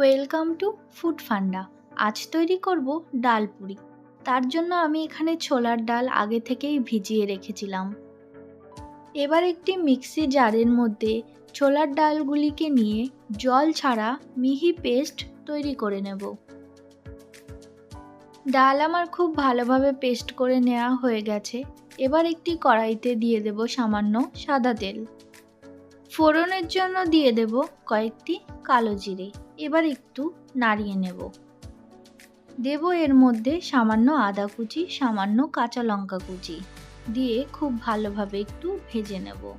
Welcome to food ফান্ডা। আজ তৈরি করব ডাল পুরি। তার জন্য আমি এখানে ছোলার ডাল আগে থেকেই ভিজিয়ে রেখেছিলাম। এবার একটি মিক্সি জারের মধ্যে ছোলার ডালগুলিকে নিয়ে জল ছাড়া মিহি পেস্ট তৈরি করে নেব। ডাল আমার খুব ভালোভাবে পেস্ট করে নেওয়া হয়ে গেছে। এবার একটি কড়াইতে দিয়ে দেব সামান্য সাদা তেল। ফোড়নের জন্য দিয়ে দেব কয়েকটি কালো জিরে। এবার একটু নাড়িয়ে নেব। দেব এর মধ্যে সামান্য আদা কুচি, সামান্য কাঁচা লঙ্কা কুচি দিয়ে খুব ভালোভাবে একটু ভেজে নেব।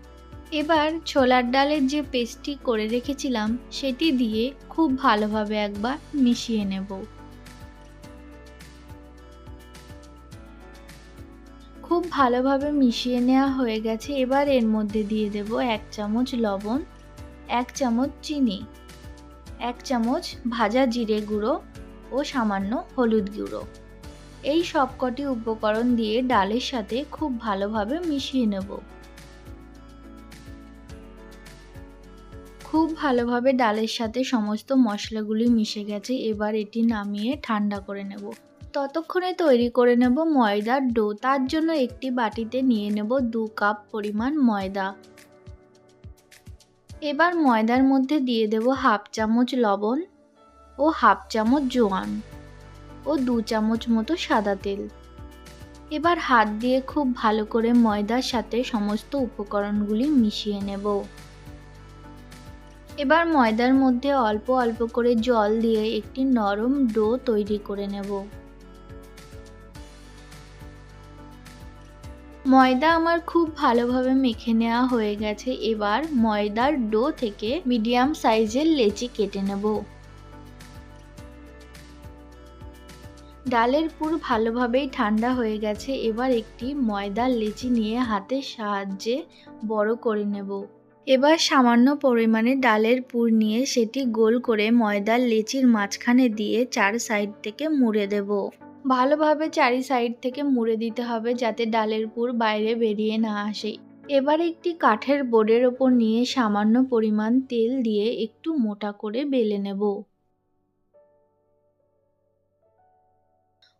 এবার ছোলার ডালের যে পেস্টটি করে রেখেছিলাম, সেটি দিয়ে খুব ভালোভাবে একবার মিশিয়ে নেব। খুব ভালোভাবে মিশিয়ে নেওয়া হয়ে গেছে। এবার এর মধ্যে দিয়ে দেব এক চামচ লবণ, এক চামচ চিনি, এক চামচ ভাজা জিরে গুঁড়ো ও সামান্য হলুদ গুঁড়ো। এই সবকটি উপকরণ দিয়ে ডালের সাথে খুব ভালোভাবে মিশিয়ে নেব। খুব ভালোভাবে ডালের সাথে সমস্ত মশলাগুলি মিশে গেছে। এবার এটি নামিয়ে ঠান্ডা করে নেব। ততক্ষণে তৈরি করে নেব ময়দার ডো। তার জন্য একটি বাটিতে নিয়ে নেব দু কাপ পরিমাণ ময়দা। এবার ময়দার মধ্যে দিয়ে দেব হাফ চামচ লবণ ও হাফ চামচ জোয়ান ও দু চামচ মতো সাদা তেল। এবার হাত দিয়ে খুব ভালো করে ময়দার সাথে সমস্ত উপকরণগুলি মিশিয়ে নেব। এবার ময়দার মধ্যে অল্প অল্প করে জল দিয়ে একটি নরম ডো তৈরি করে নেব। ময়দা আমার খুব ভালোভাবে মেখে নেওয়া হয়ে গেছে। এবার ময়দার ডো থেকে মিডিয়াম সাইজের লেচি কেটে নেব। ডালের পুর ভালোভাবেই ঠান্ডা হয়ে গেছে। এবার একটি ময়দার লেচি নিয়ে হাতের সাহায্যে বড় করে নেব। এবার সামান্য পরিমাণে ডালের পুর নিয়ে সেটি গোল করে ময়দার লেচির মাঝখানে দিয়ে চার সাইড থেকে মুড়ে দেব। ভালোভাবে চারি সাইড থেকে মুড়ে দিতে হবে যাতে ডালের পুর বাইরে বেরিয়ে না আসে। এবার একটি কাঠের বোর্ডের ওপর নিয়ে সামান্য পরিমাণ তেল দিয়ে একটু মোটা করে বেলে নেব।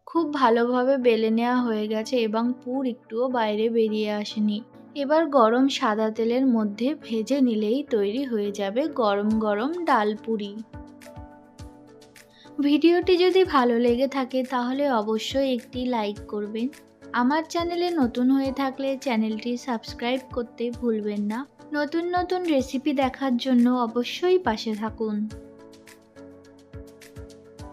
খুব ভালোভাবে বেলে নেওয়া হয়ে গেছে এবং পুর একটুও বাইরে বেরিয়ে আসেনি। এবার গরম সাদা তেলের মধ্যে ভেজে নিলেই তৈরি হয়ে যাবে গরম গরম ডাল পুরি। ভিডিওটি যদি ভালো লেগে থাকে তাহলে অবশ্যই একটি লাইক করবেন। আমার চ্যানেলে নতুন হয়ে থাকলে চ্যানেলটি সাবস্ক্রাইব করতে ভুলবেন না। নতুন নতুন রেসিপি দেখার জন্য অবশ্যই পাশে থাকুন।